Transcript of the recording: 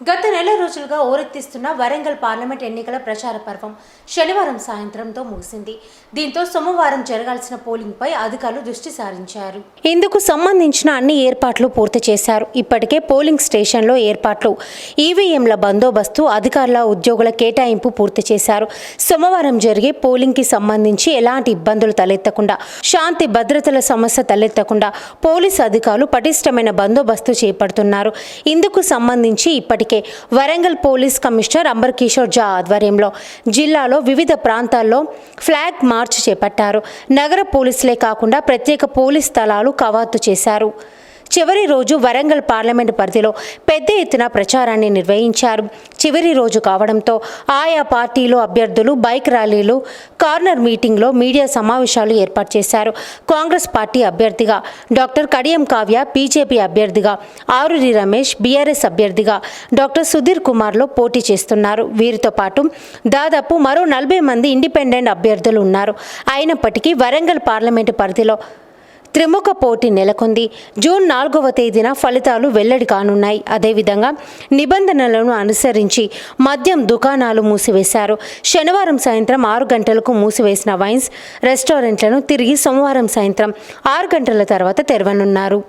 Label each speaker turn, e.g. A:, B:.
A: గత నెల రోజులుగా ఓరెత్తిస్తున్న వరంగల్ పార్లమెంట్ ఎన్నికల ప్రచార పర్వం శనివారం సాయంత్రంతో ముగిసింది. దీంతో సోమవారం జరగాల్సిన పోలింగ్పై అధికారులు దృష్టి సారించారు. ఇందుకు సంబంధించిన అన్ని ఏర్పాట్లు పూర్తి చేశారు. ఇప్పటికే పోలింగ్ స్టేషన్లో ఏర్పాట్లు ఈవీఎంల బందోబస్తు అధికారుల ఉద్యోగుల కేటాయింపు పూర్తి చేశారు. సోమవారం జరిగే పోలింగ్కి సంబంధించి ఎలాంటి ఇబ్బందులు తలెత్తకుండా శాంతి భద్రతల సమస్య తలెత్తకుండా పోలీసు అధికారులు పటిష్టమైన బందోబస్తు చేపడుతున్నారు. ఇందుకు సంబంధించి ఇప్పటికే వరంగల్ పోలీస్ కమిషనర్ అంబర్ కిషోర్ జా ఆధ్వర్యంలో జిల్లాలో వివిధ ప్రాంతాల్లో ఫ్లాగ్ మార్చ్ చేపట్టారు. నగర పోలీసులే కాకుండా ప్రత్యేక పోలీస్ స్థలాలు కవాతు చేశారు. చివరి రోజు వరంగల్ పార్లమెంటు పరిధిలో పెద్ద ఎత్తున ప్రచారాన్ని నిర్వహించారు. చివరి రోజు కావడంతో ఆయా పార్టీలు అభ్యర్థులు బైక్ ర్యాలీలు కార్నర్ మీటింగ్లో మీడియా సమావేశాలు ఏర్పాటు చేశారు. కాంగ్రెస్ పార్టీ అభ్యర్థిగా డాక్టర్ కడియం కావ్య బీజేపీ అభ్యర్థిగా ఆరురి రమేష్ బీఆర్ఎస్ అభ్యర్థిగా డాక్టర్ సుధీర్ కుమార్లో పోటీ చేస్తున్నారు. వీరితో పాటు దాదాపు మరో నలభై మంది ఇండిపెండెంట్ అభ్యర్థులు ఉన్నారు. అయినప్పటికీ వరంగల్ పార్లమెంటు పరిధిలో త్రిముఖ పోటీ నెలకొంది. జూన్ నాలుగవ తేదీన ఫలితాలు వెల్లడి కానున్నాయి. అదేవిధంగా నిబంధనలను అనుసరించి మద్యం దుకాణాలు మూసివేశారు. శనివారం సాయంత్రం ఆరు గంటలకు మూసివేసిన వైన్స్ రెస్టారెంట్లను తిరిగి సోమవారం సాయంత్రం ఆరు గంటల తర్వాత తెరవనున్నారు.